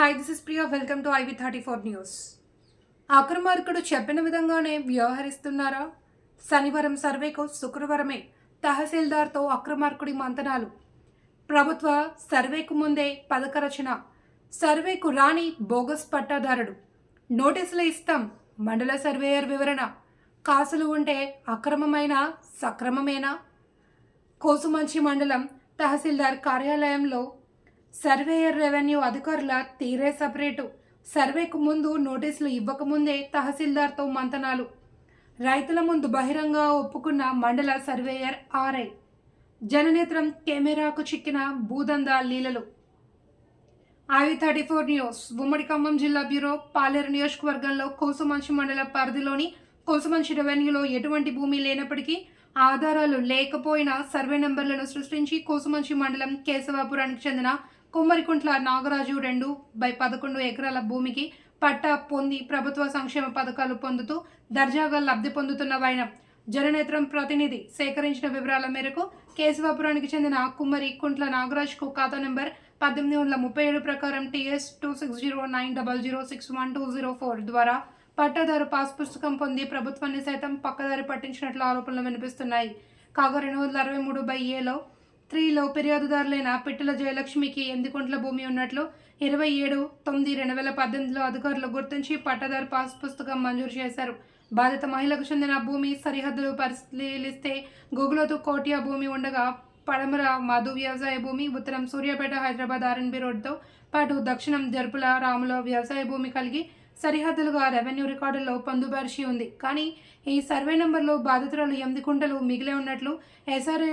Hi this is Priya welcome to IV thirty four news అక్రమార్కుడు చెప్పిన విధంగానే వ్యవహరిస్తున్నారా? శనివారం సర్వేకు శుక్రవారమే తహసీల్దార్తో అక్రమార్కుడి మంతనాలు. ప్రభుత్వ సర్వేకు ముందే పథక రచన. సర్వేకు రాని బోగస్ పట్టాదారుడు. నోటీసులు ఇస్తాం మండల సర్వేయర్ వివరణ. కాసులు ఉంటే అక్రమమైన సక్రమమేనా? కోసుమంచి మండలం తహసీల్దార్ కార్యాలయంలో సర్వేయర్ రెవెన్యూ అధికారుల తీరే సపరేటు. సర్వేకు ముందు నోటీసులు ఇవ్వకముందే తహసీల్దార్తో మంతనాలు. రైతుల ముందు బహిరంగ ఒప్పుకున్న మండల సర్వేయర్ ఆర్ఐ. జననేత్రం కెమెరాకు చిక్కిన భూదందా లీలలు. IV thirty four news. ఉమ్మడి ఖమ్మం జిల్లా బ్యూరో పాలేరు నియోజకవర్గంలో కోసుమంచి మండల పరిధిలోని కోసుమంచి రెవెన్యూలో ఎటువంటి భూమి లేనప్పటికీ ఆధారాలు లేకపోయినా సర్వే నెంబర్లను సృష్టించి కోసుమంచి మండలం కేశవాపురానికి చెందిన కుమ్మరికుంట్ల నాగరాజు రెండు బై పదకొండు ఎకరాల భూమికి పట్టా పొంది ప్రభుత్వ సంక్షేమ పథకాలు పొందుతూ దర్జాగా లబ్ధి పొందుతున్న వైన జననేత్రం ప్రతినిధి సేకరించిన వివరాల మేరకు కేశవాపురానికి చెందిన కుమ్మరి కుంట్ల నాగరాజ్కు ఖాతా నెంబర్ పద్దెనిమిది వందల ముప్పై ఏడు ప్రకారం TS two six zero nine double zero six one two zero four ద్వారా పట్టాదారు పాస్ పుస్తకం పొంది ప్రభుత్వాన్ని సైతం పక్కదారి పట్టించినట్లు ఆరోపణలు వినిపిస్తున్నాయి. కాగా రెండు వందల అరవై మూడు బై ఏలో త్రీలో ఫిర్యాదుదారులైన పిట్టల జయలక్ష్మికి ఎనిమిది కొంట్ల భూమి ఉన్నట్లు ఇరవై ఏడు తొమ్మిది రెండు వేల పద్దెనిమిదిలో అధికారులు గుర్తించి పట్టాదారు పాస్ పుస్తకం మంజూరు చేశారు. బాధిత మహిళకు చెందిన భూమి సరిహద్దులు పరిశీలిస్తే గూగులోతు కోటియా భూమి ఉండగా పడమర మధు వ్యవసాయ భూమి ఉత్తరం సూర్యాపేట హైదరాబాద్ ఆర్ఎన్బి రోడ్తో పాటు దక్షిణం జరుపుల రాములో వ్యవసాయ భూమి కలిగి సరిహద్దులుగా రెవెన్యూ రికార్డుల్లో పొందుపరిచి ఉంది. కానీ ఈ సర్వే నెంబర్లో బాధితురాలు ఎనిమిది కుంటలు మిగిలే ఉన్నట్లు ఎస్ఆర్ఏ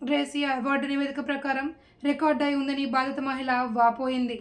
రేసియా అవార్డు నివేదిక ప్రకారం రికార్డ్ అయి ఉందని బాధిత మహిళ వాపోయింది.